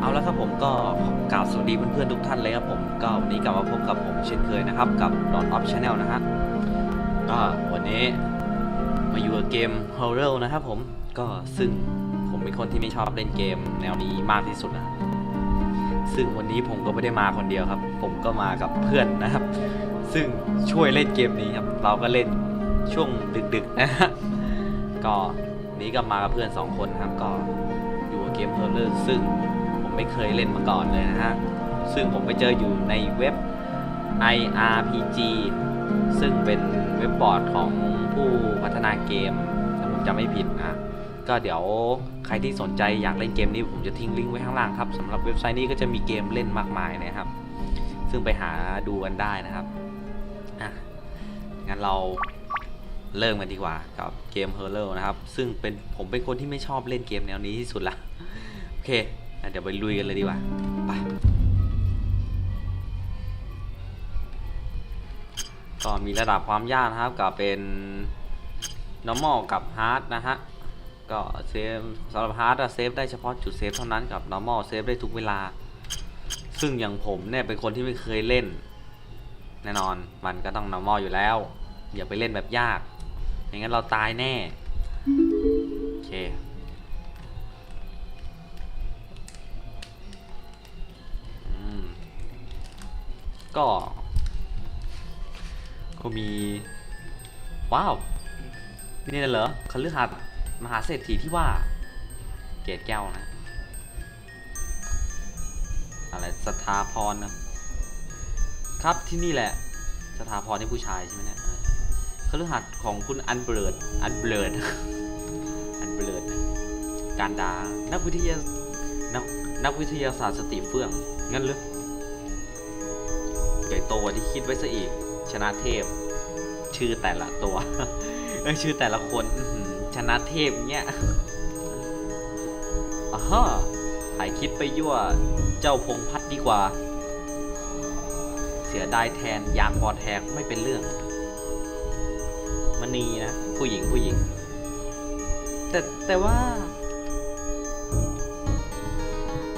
เอาละครับผมก็กล่าวสวัสดีเพื่อนๆทุกท่านเลยครับผมก็วันนี้กลับมาพบกับผมเช่นเคยนะครับ กับ Don Off Channel นะฮะก็วันนี้มาอยู่กับเกม Horror นะครับผมก็ซึ่งผมเป็นคนที่ไม่ชอบเล่นเกมแนวนี้มากที่สุดนะซึ่งวันนี้ผมก็ไม่ได้มาคนเดียวครับ ผมก็มากับเพื่อนนะครับ ซึ่งช่วยเล่นเกมนี้ครับ เราก็เล่นช่วงดึกๆนะฮะก็นี้ก็มากับเพื่อนสองคนครับก็อยู่กับเกม Horror ซึ่งผมไม่เคยเล่นมาก่อนเลยนะฮะ ซึ่งผมไปเจออยู่ในเว็บ IRPG ซึ่งเป็นเว็บบอร์ดของผู้พัฒนาเกมถ้าผมจำไม่ผิดนะก็เดี๋ยวใครที่สนใจอยากเล่นเกมนี้ผมจะทิ้งลิงก์ไว้ข้างล่างครับสำหรับเว็บไซต์นี้ก็จะมีเกมเล่นมากมายนะครับ ซึ่งไปหาดูกันได้นะครับ งั้นเราเริ่มกันดีกว่ากับเกม h e r l o นะครับ ซึ่งเป็นผมเป็นคนที่ไม่ชอบเล่นเกมแนวนี้ที่สุดละโอเคเดี๋ยวไปลุยกันเลยดีกว่าไปก็มีระดับความยากนะครับกับเป็น normal กับ hard นะฮะก็เซฟสำหรับ hard อะเซฟได้เฉพาะจุดเซฟเท่านั้นกับ normal เซฟได้ทุกเวลา ซึ่งอย่างผมเนี่ยเป็นคนที่ไม่เคยเล่น แน่นอนมันก็ต้อง normal อยู่แล้ว อย่าไปเล่นแบบยากอย่างนั้นเราตายแน่ โอเค ก็ ก็มี ว้าว นี่น่ะเหรอคฤหาสน์มหาเศรษฐีที่ว่า เกตแก้วนะ อะไรสถาพรนะ ครับที่นี่แหละ สถาพรนี่ผู้ชายใช่ไหมเนี่ย คฤหาสน์ของคุณอันเบิร์ดอันเบิร์ดอันเบิร์ดการดา นักวิทยานักนักวิทยาศาสตร์สติเฟื่อง งั้นเลยใหญ่โตกว่าที่คิดไว้ซะอีก ชนะเทพ ชื่อแต่ละตัวเอชื่อแต่ละคนชนะเทพเนี้ยอ่าฮะถ่ายคิดไปยั่วเจ้าพงพัฒน์ดีกว่า เสียดายแทนอยากกอดแทกไม่เป็นเรื่อง ณีนะผู้หญิงผู้หญิง แต่แต่ว่า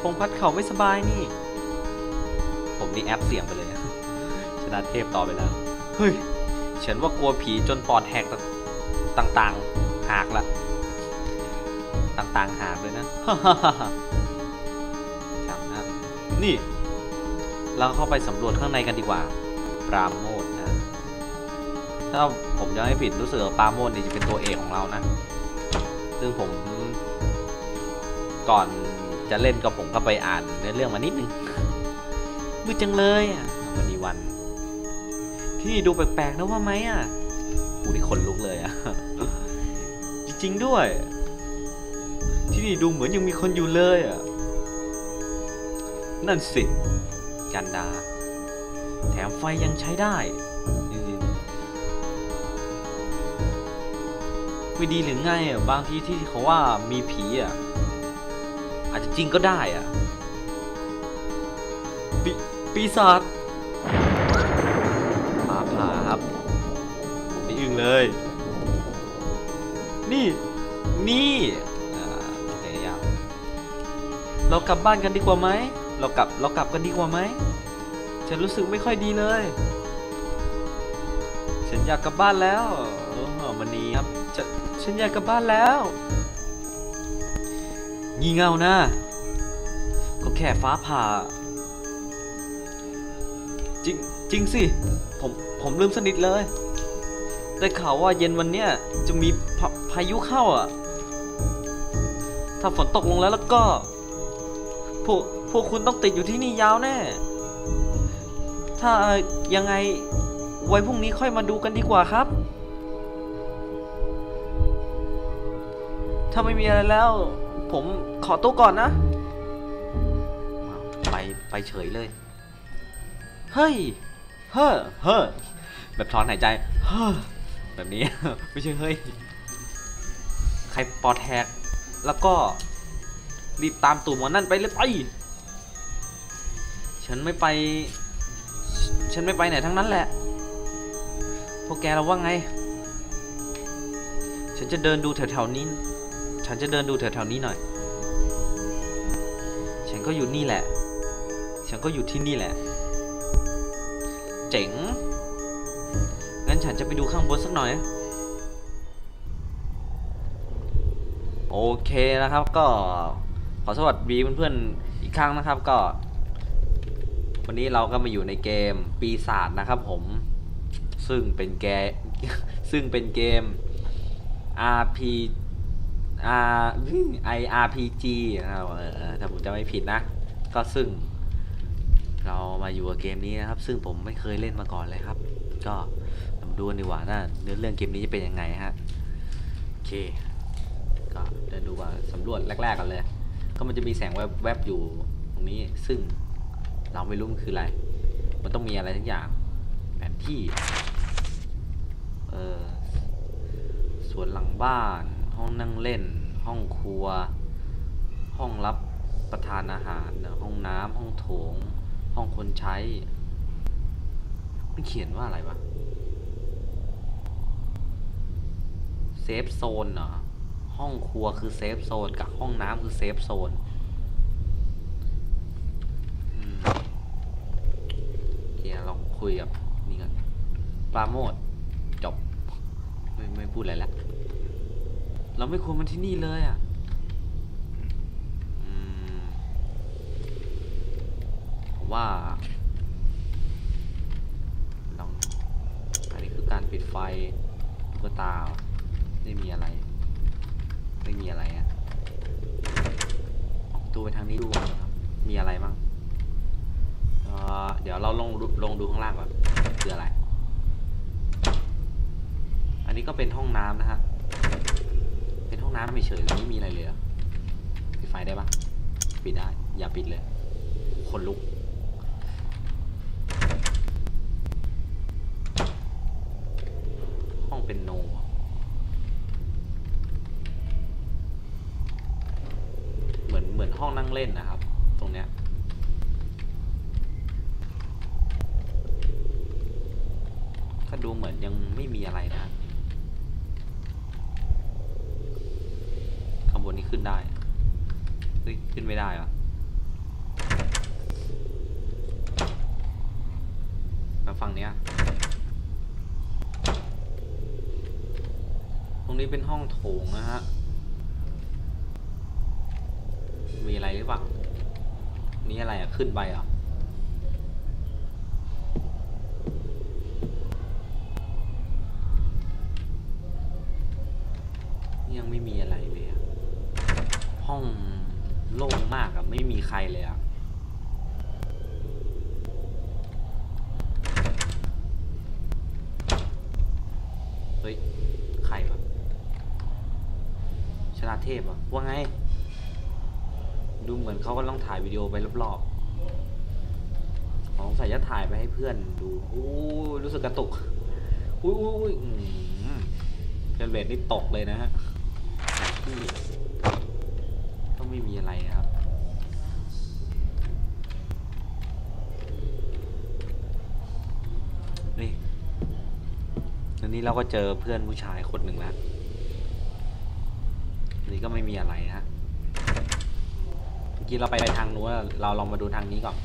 พงพัดเขาไม่สบายนี่ ผมนี่แอปเสียงไปเลยนะชนะเทพต่อไปแล้ว เฮ้ยฉันว่ากลัวผีจนปอดแหกต่างๆหากละต่างๆหากเลยนะจำนะนี่ เราเข้าไปสำรวจข้างในกันดีกว่า ปราโมท ถ้าผมจำไม่ผิดรู้สึกปาโมทนี่จะเป็นตัวเอกของเรานะ ซึ่งผมก่อนจะเล่นก็ผมก็ไปอ่านเนื้อเรื่องมานิดนึงมืดจังเลยอะวันนี้วัน ที่ดูแปลกๆนะว่าไหมอะกูนี่คนลุกเลยอะ จริงๆด้วย ที่นี่ดูเหมือนยังมีคนอยู่เลยอะ นั่นสิ กันดา แถมไฟยังใช้ได้ ไม่ดีหรือไงอะบางทีที่เขาว่ามีผีอะ อาจจะจริงก็ได้อะปีปีศาจมาผ่าครับผมไม่อึ้งเลย นี่ นี่พยายามเรากลับบ้านกันดีกว่าไหม เรากลับเรากลับกันดีกว่าไหม ฉันรู้สึกไม่ค่อยดีเลย ฉันอยากกลับบ้านแล้วเออมันนี้ครับ ฉันอยากกลับบ้านแล้ว งี่เง่านะ ก็แค่ฟ้าผ่า จริงจริงสิ ผมผมลืมสนิทเลยได้ข่าวว่าเย็นวันเนี้ยจะมีพพายุเข้าอะ ถ้าฝนตกลงแล้วแล้วก็ พวกพวกคุณต้องติดอยู่ที่นี่ยาวแน่ ถ้ายังไงไว้พรุ่งนี้ค่อยมาดูกันดีกว่าครับ ถ้าไม่มีอะไรแล้ว ผมขอตัวก่อนนะ ไปไปเฉยเลย เฮ้ย เฮ้อเฮ้อแบบถอนหายใจ เฮ้อแบบนี้ ไม่ใช่เฮ้ย ใครปอดแหกแล้วก็ รีบตามตูดหมอนั่นไปเลยไป ฉันไม่ไป ฉันไม่ไปไหนทั้งนั้นแหละ พวกแกเราว่าไง ฉันจะเดินดูแถวๆนี้ ฉันจะเดินดูแถวๆนี้หน่อย ฉันก็อยู่นี่แหละ ฉันก็อยู่ที่นี่แหละ เจ๋ง งั้นฉันจะไปดูข้างบนสักหน่อย โอเคนะครับก็ขอสวัสดีเพื่อนๆอีกครั้งนะครับก็ วันนี้เราก็มาอยู่ในเกมปีศาจนะครับผม ซึ่งเป็นแกซึ่งเป็นเกม RP R IRPG นะครับเออถ้าผมจะไม่ผิดนะ ก็ซึ่ง เรามาอยู่กับเกมนี้นะครับ ซึ่งผมไม่เคยเล่นมาก่อนเลยครับ ก็มาดูกันดีกว่านะเนื้อเรื่องเกมนี้จะเป็นยังไงฮะโอเค ก็เดินดูว่าสำรวจแรกๆกันเลย ก็มันจะมีแสงแวบแวบอยู่ตรงนี้ซึ่งเราไม่รู้มันคืออะไร มันต้องมีอะไรทั้งอย่างแผนที่ เออสวนหลังบ้าน ห้องนั่งเล่น ห้องครัว ห้องรับประทานอาหาร ห้องน้ำห้องโถง ห้องคนใช้มันเขียนว่าอะไรวะเซฟโซนเหรอห้องครัวคือเซฟโซนกับห้องน้ำคือเซฟโซนอืมโอเคลองคุยกับนี่ก่อนปราโมดจบ ไม่ไม่พูดอะไรแล้ว เราไม่ควรมาที่นี่เลยอะว่าลองอันนี้คือการปิดไฟตุ๊กตาไม่มีอะไร ไม่มีอะไรอะออกประตูไปทางนี้ดูครับมีอะไรบ้างเเดี๋ยวเราลงลงดูข้างล่างก่อนคืออะไร อันนี้ก็เป็นห้องน้ำนะฮะเป็ นห้องน้ำเฉยๆเลยไม่มีอะไรเลยอะปิดไฟได้ปะปิดได้ อย่าปิดเลยคนลุก ห้องเป็นโนเหมือนเหมือนห้องนั่งเล่นนะครับ ตรงเนี้ยก็ดูเหมือนยังไม่มีอะไรนะ ข้าง บนนี้ขึ้นได้เฮ้ยขึ้นไม่ได้เหรอแล้วฝั่งเนี้ยตรงนี้เป็นห้องโถงนะฮะ มีอะไรหรือเปล่า นี่อะไรอะ ขึ้นไปหรอะยังไม่มีอะไร ห้องโล่งมากอะไม่มีใครเลยอะเฮ้ย ใครวะชนะเทพอะว่าไง ดูเหมือนเขากำลังถ่ายวิดีโอไปรอบๆสงใสัยจะถ่ายไปให้เพื่อนดูโอ้รู้สึกกระตุกอุ้ยอุ้ยอุ้ยอืมเฟรมเรทนี่ตกเลยนะฮะ ไม่มีอะไรนะครับนี่ตอนนี้เราก็เจอเพื่อนผู้ชายคนหนึ่งแล้วนี่ก็ไม่มีอะไรนะเมื่อกี้เราไปไปทางนู้นเราลองมาดูทางนี้ก่อน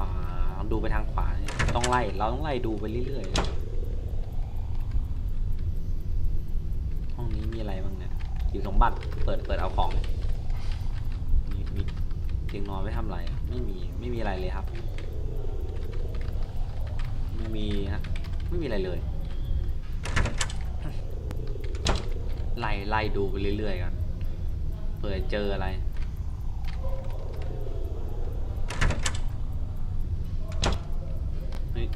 อ่าลองดูไปทางขวาต้องไล่ เราต้องไล่ดูไปเรื่อยๆ ห้องนี้มีอะไรบ้าง เนี่ยอยู่สมบัติ เปิด เปิดเอาของ มีมีเตียงนอนไว้ทำอะไร ไม่มี ไม่มีอะไรเลยครับ ไม่มีฮะ ไม่มีอะไรเลย ไล่ ไล่ดูไปเรื่อยๆกันเปิดเจออะไรเฮ้ย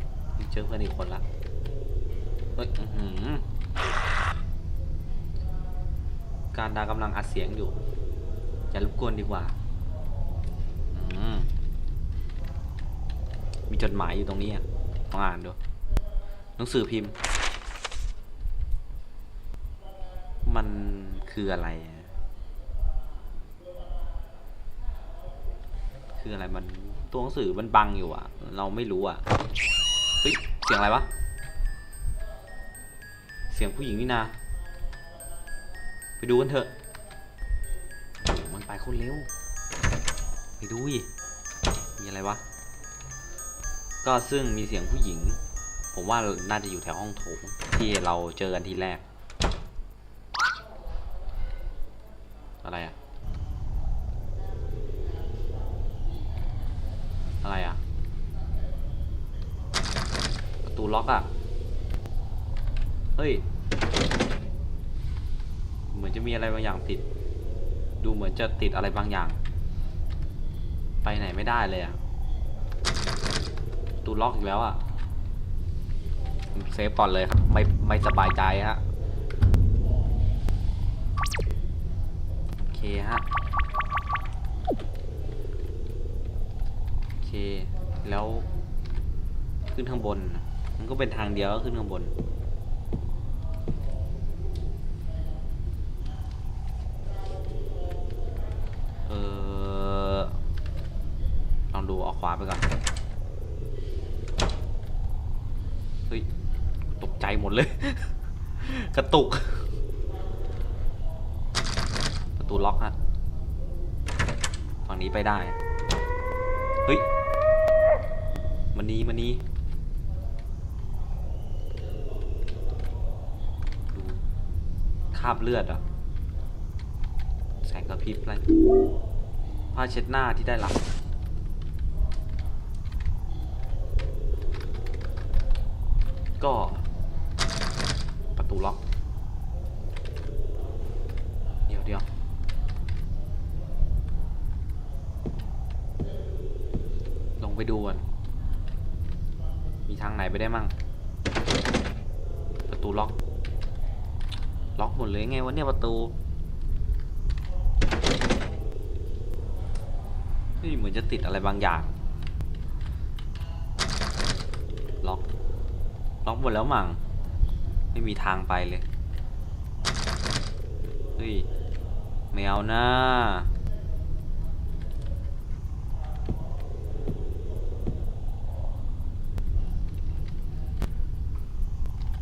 เจอเพื่อนอีกคนละ เฮ้ย อื้อหือ การดากำลังอัดเสียงอยู่อย่ารบกวนดีกว่ามมีจดหมายอยู่ตรงนี้อะลองอ่านดู หนังสือพิมพ์ มันคืออะไร คืออะไรมันตัวหนังสือมันบังอยู่อะ เราไม่รู้อะ เฮ้ย เสียงอะไรวะ เสียงผู้หญิงนี่นา ไปดูกันเถอะ มันไปโคนเร็ว ไปดูดิมีอะไรวะ ก็ซึ่งมีเสียงผู้หญิง ผมว่าน่าจะอยู่แถวห้องโถงที่เราเจอกันทีแรก อะไรอะอะไรอะประตูล็อกอะเฮ้ย จะมีอะไรบางอย่างติด ดูเหมือนจะติดอะไรบางอย่าง ไปไหนไม่ได้เลยอะประตูล็อกอีกแล้วอะเซฟก่อนเลยครับไม่ไม่สบายใจฮะโอเคฮะโอเคแล้วขึ้นข้างบน มันก็เป็นทางเดียวก็ขึ้นข้างบน ดูออกขวาไปก่อน เฮ้ย ตกใจหมดเลย กระตุก ประตูล็อกฮะ ฝั่งนี้ไปได้ เฮ้ย มันนี้มันนี้ดูคาบเลือดอะ แสงกระพริบอะไรผ้าเช็ดหน้าที่ได้รับ ก็ประตูล็อก เดี๋ยวเดี๋ยวลงไปดูก่อนมีทางไหนไปได้มั่ง ประตูล็อก ล็อกหมดเลยไงวะเนี่ยประตูเฮ้ยเหมือนจะติดอะไรบางอย่าง ล็อกหมดแล้วมั้งไม่มีทางไปเลยเฮ้ยไม่เอานะ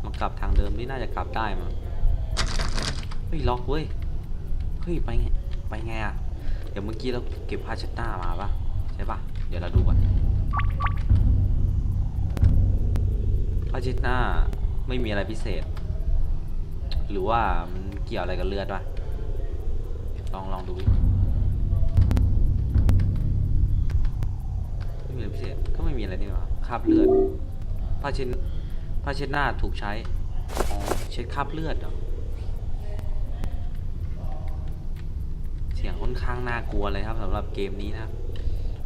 มันกลับทางเดิมนี่น่าจะกลับได้มั้งเฮ้ยล็อกเว้ยเฮ้ยไปไงไปไงอะเดี๋ยวเมื่อกี้เราเก็บผ้าเช็ดหน้ามาปะใช่ปะเดี๋ยวเราดูก่อน ผ้าเช็ดหน้าไม่มีอะไรพิเศษ หรือว่ามันเกี่ยวอะไรกับเลือดวะลองลองดูไม่มีอะไรพิเศษก็ไม่มีอะไรนี่หว่าคราบเลือดผ้าเช็ดผ้าเช็ดหน้าถูกใช้เช็ดคราบเลือดเหรอเสียงค่อนข้างน่ากลัวเลยครับสำหรับเกมนี้นะ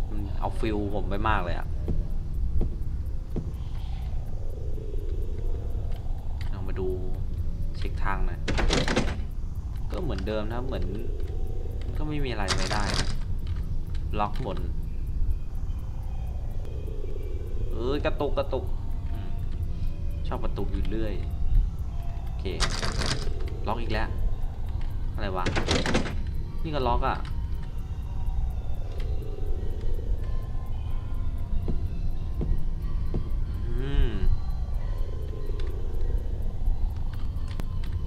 มันเอาฟิลผมไปมากเลยอะเรามาดูเช็ค ทางหน่อยก็เหมือนเดิมนะเหมือนก็ไม่มีอะไรไม่ได้นะล็อกหมดเออกระตุกกระตุกชอบกระตุกอยู่เรื่อยโอเคล็อกอีกแล้วอะไรวะนี่ก็ล็อกอะ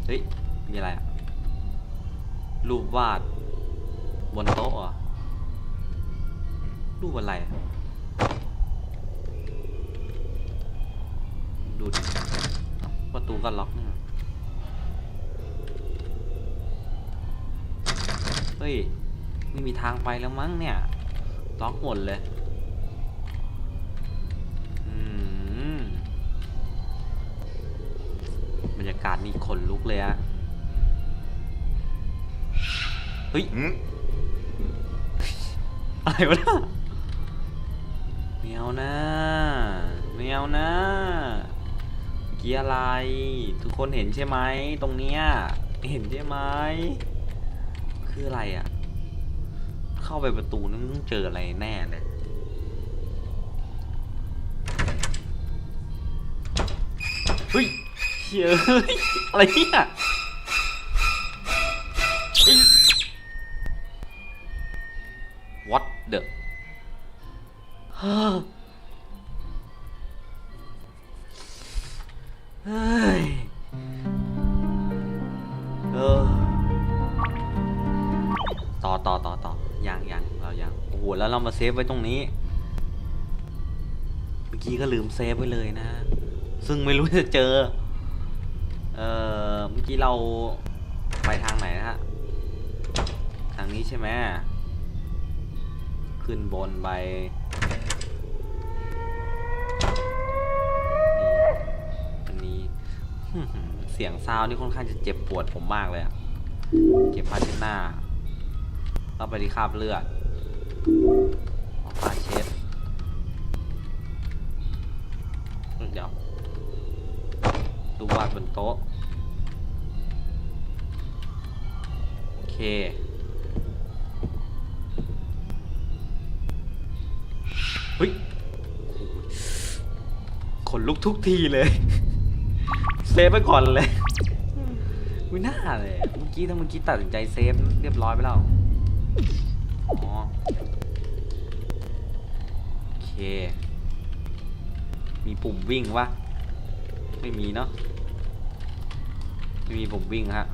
เฮ้ย มีอะไรอะรูปวาด บนโต๊ะเหรอะรูปอะไรอะดูดิเอ้าประตูก็ล็อกเนี่หว่าเฮ้ย ไม่มีทางไปแล้วมั้งเนี่ย ล็อกหมดเลยากาศนี่ขนลุกเลยอะเฮ้ยหืมอะไรวะเนี่ยแมวนะแมวนะเกียร์อะไร ทุกคนเห็นใช่ไหมตรงเนี้ยเห็นใช่ไหมคืออะไรอะ่ะ เข้าไปประตูนั้นต้องเจออะไรแน่เลยเฮ้ย เฮ้ยอะไรเนี่ยวัดเดอะเฮ้ยเออต่อต่อต่อต่อยังยังเรายังโอ้โหแล้วเรามาเซฟไว้ตรงนี้ เมื่อกี้ก็ลืมเซฟไว้เลยนะ ซึ่งไม่รู้จะเจอ เออเมื่อกี้เราไปทางไหนนะฮะ ทางนี้ใช่ไหมขึ้นบนไปนี่อันนี้เสียงซาวนี่ค่อนข้างจะเจ็บปวดผมมากเลยอะเก็บผ้าเช็ดหน้าแล้วไปที่คาบเลือด ทุกทีเลย เซฟไปก่อนเลยไม่น่าเลย เมื่อกี้ถ้าเมื่อกี้ตัดสินใจเซฟเรียบร้อยไปแล้วอ๋อโอเค มีปุ่มวิ่งวะไม่มีเนาะไม่มีปุ่มวิ่งฮะ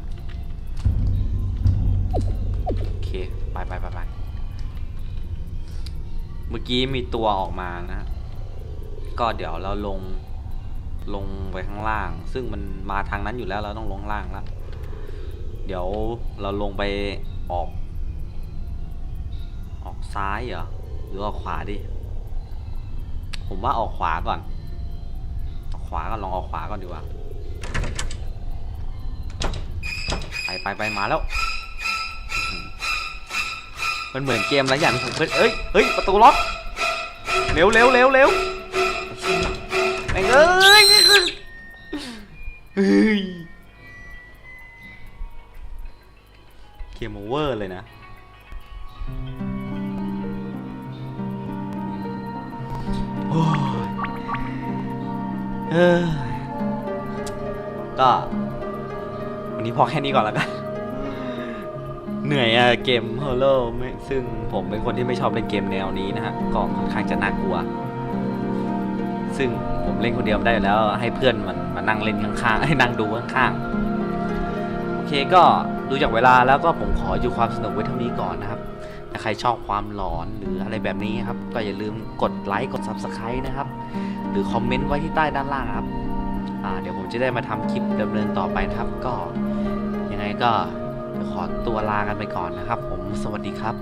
โอเค ไปไปไปไปเมื่อกี้มีตัวออกมานะ ก็เดี๋ยวเราลง ลงไปข้างล่าง ซึ่งมันมาทางนั้นอยู่แล้วเราต้องลงล่างแล้ว เดี๋ยวเราลงไปออก ออกซ้ายเหรอหรือออกขวาดิ ผมว่าออกขวาก่อน ออกขวาก่อนลองออกขวาก่อนดีกว่าไปไปไปมาแล้ว มันเหมือนเกมอะไรอย่างที่ผมเคยเอ้ยเฮ้ยประตูล็อกเร็วเร็วเร็วเร็ว แม่งเอ้ยเฮ้ยเกมโอเวอร์เลยนะโอ้ยเออก็ วันนี้พอแค่นี้ก่อนแล้วกัน เหนื่อยอะเกมฮอลโล่ซึ่งผมเป็นคนที่ไม่ชอบเล่นเกมแนวนี้นะฮะก็ค่อนข้างจะน่ากลัว ซึ่งผมเล่นคนเดียวไม่ได้อยู่แล้ว ให้เพื่อนมันมานั่งเล่นข้างๆให้นั่งดูข้างๆ โอเคก็ดูจากเวลาแล้วก็ผมขออยู่ความสนุกไว้เท่านี้ก่อนนะครับ ถ้าใครชอบความหลอนหรืออะไรแบบนี้ครับ ก็อย่าลืมกดไลค์กด Subscribe นะครับ หรือคอมเมนต์ไว้ที่ใต้ด้านล่างครับเดี๋ยวผมจะได้มาทำคลิปดำเนินต่อไปนะครับ ก็ยังไงก็ขอตัวลากันไปก่อนนะครับ ผมสวัสดีครับ